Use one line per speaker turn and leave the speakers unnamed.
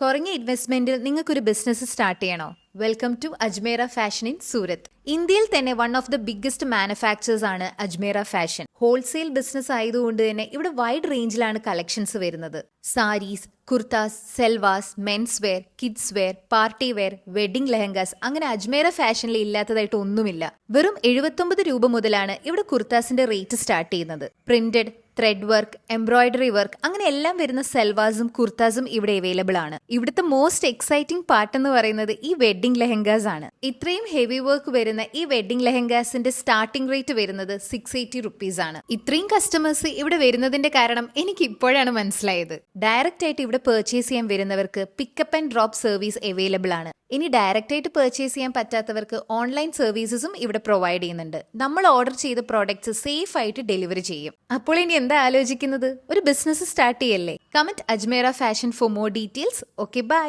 കുറഞ്ഞ ഇൻവെസ്റ്റ്മെന്റിൽ നിങ്ങൾക്കൊരു ബിസിനസ് സ്റ്റാർട്ട് ചെയ്യണോ? Welcome to Ajmera fashion in Surat ഇന്ത്യയിൽ തന്നെ one of the biggest manufactures ആണ് അജ്മേറ ഫാഷൻ ഹോൾസെയിൽ ബിസിനസ് ആയതുകൊണ്ട് തന്നെ ഇവിടെ വൈഡ് റേഞ്ചിലാണ് കളക്ഷൻസ് വരുന്നത്. Saris kurtas salwars men's wear kids wear party wear wedding lehengas അങ്ങനെ അജ്മേറ ഫാഷനിൽ ഇല്ലാത്തതായിട്ട് ഒന്നുമില്ല. വെറും എഴുപത്തൊമ്പത് രൂപ മുതലാണ് ഇവിടെ കുർത്താസിന്റെ റേറ്റ് സ്റ്റാർട്ട് ചെയ്യുന്നത്. Printed thread work embroidery work അങ്ങനെ എല്ലാം വരുന്ന സെൽവാസും കുർത്താസും ഇവിടെ അവൈലബിൾ ആണ്. ഇവിടുത്തെ മോസ്റ്റ് എക്സൈറ്റിംഗ് പാർട്ട് എന്ന് പറയുന്നത് ഈ വെഡിങ് ലെഹങ്കാസ് ആണ്. ഇത്രയും ഹെവി വർക്ക് വരുന്ന ഈ വെഡിങ് ലെഹങ്കാസിന്റെ സ്റ്റാർട്ടിംഗ് റേറ്റ് വരുന്നത് സിക്സ് എയ്റ്റി റുപ്പീസ് ആണ്. ഇത്രയും കസ്റ്റമേഴ്സ് ഇവിടെ വരുന്നതിന്റെ കാരണം എനിക്ക് ഇപ്പോഴാണ് മനസ്സിലായത്. ഡയറക്റ്റ് ആയിട്ട് ഇവിടെ പെർച്ചേസ് ചെയ്യാൻ വരുന്നവർക്ക് pickup and drop service available ആണ്. ഇനി ഡയറക്റ്റ് ആയിട്ട് പർച്ചേസ് ചെയ്യാൻ പറ്റാത്തവർക്ക് ഓൺലൈൻ സർവീസസും ഇവിടെ പ്രൊവൈഡ് ചെയ്യുന്നുണ്ട്. നമ്മൾ ഓർഡർ ചെയ്ത പ്രോഡക്ട്സ് സേഫ് ആയിട്ട് ഡെലിവറി ചെയ്യും. അപ്പോൾ ഇനി എന്താ ആലോചിക്കുന്നത്? ഒരു ബിസിനസ് സ്റ്റാർട്ട് ചെയ്യല്ലേ? Comment Ajmera fashion for more details okay bye